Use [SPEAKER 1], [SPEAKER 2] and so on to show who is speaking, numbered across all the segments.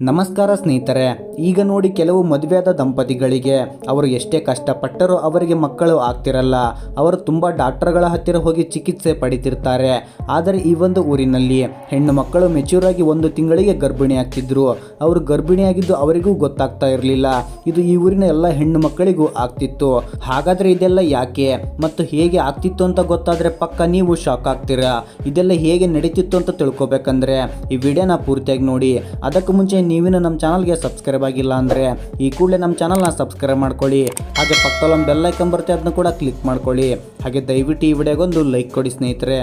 [SPEAKER 1] ನಮಸ್ಕಾರ ಸ್ನೇಹಿತರೆ, ಈಗ ನೋಡಿ ಕೆಲವು ಮದುವೆಯಾದ ದಂಪತಿಗಳಿಗೆ ಅವರು ಎಷ್ಟೇ ಕಷ್ಟಪಟ್ಟರೂ ಅವರಿಗೆ ಮಕ್ಕಳು ಆಗ್ತಿರಲ್ಲ. ಅವರು ತುಂಬ ಡಾಕ್ಟರ್ಗಳ ಹತ್ತಿರ ಹೋಗಿ ಚಿಕಿತ್ಸೆ ಪಡಿತಿರ್ತಾರೆ. ಆದರೆ ಈ ಒಂದು ಊರಿನಲ್ಲಿ ಹೆಣ್ಣು ಮಕ್ಕಳು ಮೆಚ್ಯೂರ್ ಆಗಿ ಒಂದು ತಿಂಗಳಿಗೆ ಗರ್ಭಿಣಿ ಆಗ್ತಿದ್ರು. ಅವರು ಗರ್ಭಿಣಿಯಾಗಿದ್ದು ಅವರಿಗೂ ಗೊತ್ತಾಗ್ತಾ ಇರಲಿಲ್ಲ. ಇದು ಈ ಊರಿನ ಎಲ್ಲ ಹೆಣ್ಣು ಮಕ್ಕಳಿಗೂ ಆಗ್ತಿತ್ತು. ಹಾಗಾದರೆ ಇದೆಲ್ಲ ಯಾಕೆ? ಮತ್ತು ಹೇಗೆ ಆಗ್ತಿತ್ತು ಅಂತ ಗೊತ್ತಾದರೆ ಪಕ್ಕ ನೀವು ಶಾಕ್ ಆಗ್ತೀರಾ? ಇದೆಲ್ಲ ಹೇಗೆ ನಡೀತಿತ್ತು ಅಂತ ತಿಳ್ಕೊಬೇಕಂದ್ರೆ ಈ ವಿಡಿಯೋನ ಪೂರ್ತಿಯಾಗಿ ನೋಡಿ. ಅದಕ್ಕೂ ಮುಂಚೆ ನೀವಿನ್ನು ನಮ್ಮ ಚಾನಲ್ಗೆ ಸಬ್ಸ್ಕ್ರೈಬ್ ಆಗಿಲ್ಲ ಅಂದರೆ ಈ ಕೂಡಲೇ ನಮ್ಮ ಚಾನಲ್ನ ಸಬ್ಸ್ಕ್ರೈಬ್ ಮಾಡ್ಕೊಳ್ಳಿ. ಹಾಗೆ ಪಕ್ಕದಲ್ಲೊಂದು ಬೆಲ್ ಐಕನ್ ಬರುತ್ತೆ, ಅದನ್ನ ಕೂಡ ಕ್ಲಿಕ್ ಮಾಡ್ಕೊಳ್ಳಿ. ಹಾಗೆ ದಯವಿಟ್ಟು ಈ ವಿಡಿಯೋಗೊಂದು ಲೈಕ್ ಕೊಡಿ ಸ್ನೇಹಿತರೆ.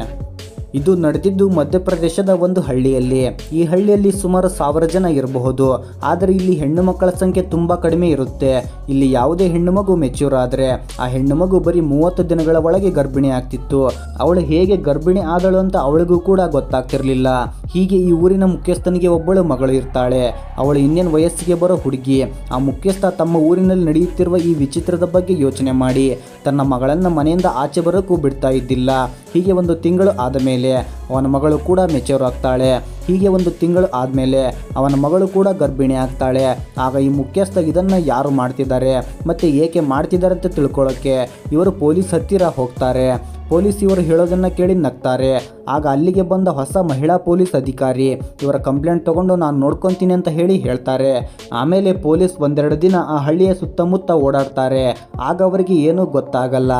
[SPEAKER 1] ಇದು ನಡೆದಿದ್ದು ಮಧ್ಯಪ್ರದೇಶದ ಒಂದು ಹಳ್ಳಿಯಲ್ಲಿ. ಈ ಹಳ್ಳಿಯಲ್ಲಿ ಸುಮಾರು ಸಾವಿರ ಜನ ಇರಬಹುದು. ಆದರೆ ಇಲ್ಲಿ ಹೆಣ್ಣು ಮಕ್ಕಳ ಸಂಖ್ಯೆ ತುಂಬ ಕಡಿಮೆ ಇರುತ್ತೆ. ಇಲ್ಲಿ ಯಾವುದೇ ಹೆಣ್ಣು ಮಗು ಮೆಚ್ಯೂರ್ ಆದರೆ ಆ ಹೆಣ್ಣು ಮಗು ಬರೀ ಮೂವತ್ತು ದಿನಗಳ ಒಳಗೆ ಗರ್ಭಿಣಿ ಆಗ್ತಿತ್ತು. ಅವಳು ಹೇಗೆ ಗರ್ಭಿಣಿ ಆದಳು ಅಂತ ಅವಳಿಗೂ ಕೂಡ ಗೊತ್ತಾಗ್ತಿರ್ಲಿಲ್ಲ. ಹೀಗೆ ಈ ಊರಿನ ಮುಖ್ಯಸ್ಥನಿಗೆ ಒಬ್ಬಳು ಮಗಳು ಇರ್ತಾಳೆ. ಅವಳು ಇನ್ನೇನು ವಯಸ್ಸಿಗೆ ಬರೋ ಹುಡುಗಿ. ಆ ಮುಖ್ಯಸ್ಥ ತಮ್ಮ ಊರಿನಲ್ಲಿ ನಡೆಯುತ್ತಿರುವ ಈ ವಿಚಿತ್ರದ ಬಗ್ಗೆ ಯೋಚನೆ ಮಾಡಿ. ತನ್ನ ಮಗಳನ್ನು ಮನೆಯಿಂದ ಆಚೆ ಬರೋಕ್ಕೂ ಬಿಡ್ತಾ ಇದ್ದಿಲ್ಲ. ಹೀಗೆ ಒಂದು ತಿಂಗಳು ಆದ ಮೇಲೆ ಅವನ ಮಗಳು ಕೂಡ ಮೆಚೂರ್ ಆಗ್ತಾಳೆ. ಹೀಗೆ ಒಂದು ತಿಂಗಳು ಆದಮೇಲೆ ಅವನ ಮಗಳು ಕೂಡ ಗರ್ಭಿಣಿ ಆಗ್ತಾಳೆ. ಆಗ ಈ ಮುಖ್ಯಸ್ಥ ಇದನ್ನು ಯಾರು ಮಾಡ್ತಿದ್ದಾರೆ ಮತ್ತು ಏಕೆ ಮಾಡ್ತಿದ್ದಾರೆ ಅಂತ ತಿಳ್ಕೊಳ್ಳೋಕ್ಕೆ ಇವರು ಪೊಲೀಸ್ ಹತ್ತಿರ ಹೋಗ್ತಾರೆ. ಪೊಲೀಸ್ ಇವರು ಹೇಳೋದನ್ನು ಕೇಳಿ ನಗ್ತಾರೆ. ಆಗ ಅಲ್ಲಿಗೆ ಬಂದ ಹೊಸ ಮಹಿಳಾ ಪೊಲೀಸ್ ಅಧಿಕಾರಿ, ಇವರ ಕಂಪ್ಲೇಂಟ್ ತಗೊಂಡು ನಾನು ನೋಡ್ಕೊತೀನಿ ಅಂತ ಹೇಳಿ ಹೇಳ್ತಾರೆ. ಆಮೇಲೆ ಪೊಲೀಸ್ ಒಂದೆರಡು ದಿನ ಆ ಹಳ್ಳಿಯ ಸುತ್ತಮುತ್ತ ಓಡಾಡ್ತಾರೆ. ಆಗ ಅವರಿಗೆ ಏನೂ ಗೊತ್ತಾಗಲ್ಲ.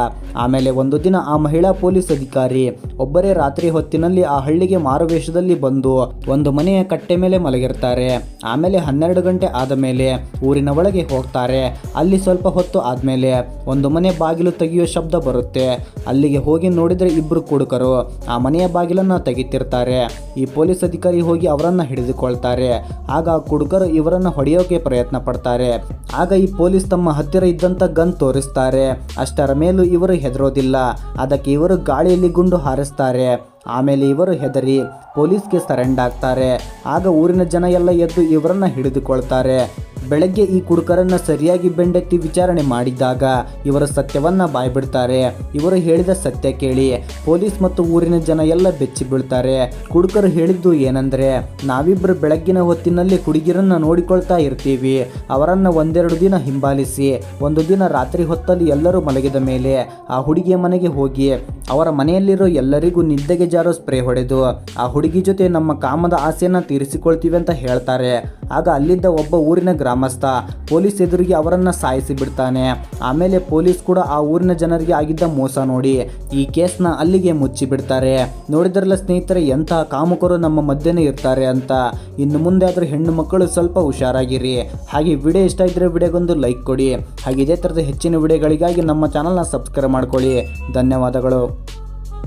[SPEAKER 1] ಆಮೇಲೆ ಒಂದು ದಿನ ಆ ಮಹಿಳಾ ಪೊಲೀಸ್ ಅಧಿಕಾರಿ ಒಬ್ಬರೇ ರಾತ್ರಿ ಹೊತ್ತಿನಲ್ಲಿ ಆ ಹಳ್ಳಿಗೆ ಮಾರುವೇಷದಲ್ಲಿ ಬಂದು ಒಂದು ಮನೆಯ ಕಟ್ಟೆ ಮೇಲೆ ಮಲಗಿರ್ತಾರೆ. ಆಮೇಲೆ ಹನ್ನೆರಡು ಗಂಟೆ ಆದ ಮೇಲೆ ಊರಿನ ಒಳಗೆ ಹೋಗ್ತಾರೆ. ಅಲ್ಲಿ ಸ್ವಲ್ಪ ಹೊತ್ತು ಆದಮೇಲೆ ಒಂದು ಮನೆ ಬಾಗಿಲು ತೆಗೆಯುವ ಶಬ್ದ ಬರುತ್ತೆ. ಅಲ್ಲಿಗೆ ಹೋಗಿ ನೋಡಿದರೆ ಇಬ್ಬರು ಕುಡುಕರು. ಆ ಮನೆಯ ಬಾಗಿಲನ್ನು ತೆಗಿತಿರ್ತಾರೆ. ಈ ಪೊಲೀಸ್ ಅಧಿಕಾರಿ ಹೋಗಿ ಅವರನ್ನು ಹಿಡಿದುಕೊಳ್ತಾರೆ. ಆಗ ಆ ಕುಡುಕರು ಇವರನ್ನು ಹೊಡೆಯೋಕೆ ಪ್ರಯತ್ನ ಪಡ್ತಾರೆ. ಆಗ ಈ ಪೊಲೀಸ್ ತಮ್ಮ ಹತ್ತಿರ ಇದ್ದಂಥ ಗನ್ ತೋರಿಸ್ತಾರೆ. ಅಷ್ಟರ ಮೇಲೂ ಇವರು ಹೆದರೋದಿಲ್ಲ. ಅದಕ್ಕೆ ಇವರು ಗಾಳಿಯಲ್ಲಿ ಗುಂಡು ಹಾರಿಸ್ತಾರೆ. ಆಮೇಲೆ ಇವರು ಹೆದರಿ ಪೊಲೀಸ್ಗೆ ಸರೆಂಡ್ ಆಗ್ತಾರೆ ಆಗ ಊರಿನ ಜನ ಎಲ್ಲ ಎದ್ದು ಇವರನ್ನ ಹಿಡಿದುಕೊಳ್ತಾರೆ. ಬೆಳಗ್ಗೆ ಈ ಕುಡುಕರನ್ನ ಸರಿಯಾಗಿ ಬೆಂಡೆತ್ತಿ ವಿಚಾರಣೆ ಮಾಡಿದಾಗ ಇವರ ಸತ್ಯವನ್ನ ಬಾಯ್ಬಿಡ್ತಾರೆ. ಇವರು ಹೇಳಿದ ಸತ್ಯ ಕೇಳಿ ಪೊಲೀಸ್ ಮತ್ತು ಊರಿನ ಜನ ಎಲ್ಲ ಬೆಚ್ಚಿ ಬೀಳ್ತಾರೆ. ಕುಡುಕರು ಹೇಳಿದ್ದು ಏನಂದ್ರೆ ನಾವಿಬ್ಬರು ಬೆಳಗ್ಗಿನ ಹೊತ್ತಿನಲ್ಲಿ ಹುಡುಗಿರನ್ನ ನೋಡಿಕೊಳ್ತಾ ಇರ್ತೀವಿ. ಅವರನ್ನ ಒಂದೆರಡು ದಿನ ಹಿಂಬಾಲಿಸಿ, ಒಂದು ದಿನ ರಾತ್ರಿ ಹೊತ್ತಲ್ಲಿ ಎಲ್ಲರೂ ಮಲಗಿದ ಮೇಲೆ ಆ ಹುಡುಗಿಯ ಮನೆಗೆ ಹೋಗಿ ಅವರ ಮನೆಯಲ್ಲಿರೋ ಎಲ್ಲರಿಗೂ ನಿದ್ದೆಗೆ ಜಾರೋ ಸ್ಪ್ರೇ ಹೊಡೆದು ಆ ಹುಡುಗಿ ಜೊತೆ ನಮ್ಮ ಕಾಮದ ಆಸೆಯನ್ನ ತೀರಿಸಿಕೊಳ್ತೀವಿ ಅಂತ ಹೇಳ್ತಾರೆ. ಆಗ ಅಲ್ಲಿದ್ದ ಒಬ್ಬ ಊರಿನ ಗ್ರಾಮಸ್ಥ. ಪೊಲೀಸ್ ಎದುರಿಗೆ ಅವರನ್ನು ಸಾಯಿಸಿ ಬಿಡ್ತಾನೆ. ಆಮೇಲೆ ಪೊಲೀಸ್ ಕೂಡ ಆ ಊರಿನ ಜನರಿಗೆ ಆಗಿದ್ದ ಮೋಸ ನೋಡಿ ಈ ಕೇಸ್ನ ಅಲ್ಲಿಗೆ ಮುಚ್ಚಿ ಬಿಡ್ತಾರೆ. ನೋಡಿದ್ರಲ್ಲ ಸ್ನೇಹಿತರೆ ಎಂತಹ ಕಾಮುಕರು ನಮ್ಮ ಮಧ್ಯನೇ ಇರ್ತಾರೆ ಅಂತ. ಇನ್ನು ಮುಂದೆ ಆದರೂ ಹೆಣ್ಣು ಮಕ್ಕಳು ಸ್ವಲ್ಪ ಹುಷಾರಾಗಿರಿ. ಹಾಗೆ ವಿಡಿಯೋ ಇಷ್ಟ ಇದ್ದರೆ ವಿಡಿಯೋಗೊಂದು ಲೈಕ್ ಕೊಡಿ. ಹಾಗೆ ಇದೇ ಥರದ ಹೆಚ್ಚಿನ ವಿಡಿಯೋಗಳಿಗಾಗಿ ನಮ್ಮ ಚಾನಲ್ನ ಸಬ್ಸ್ಕ್ರೈಬ್ ಮಾಡ್ಕೊಳ್ಳಿ. ಧನ್ಯವಾದಗಳು.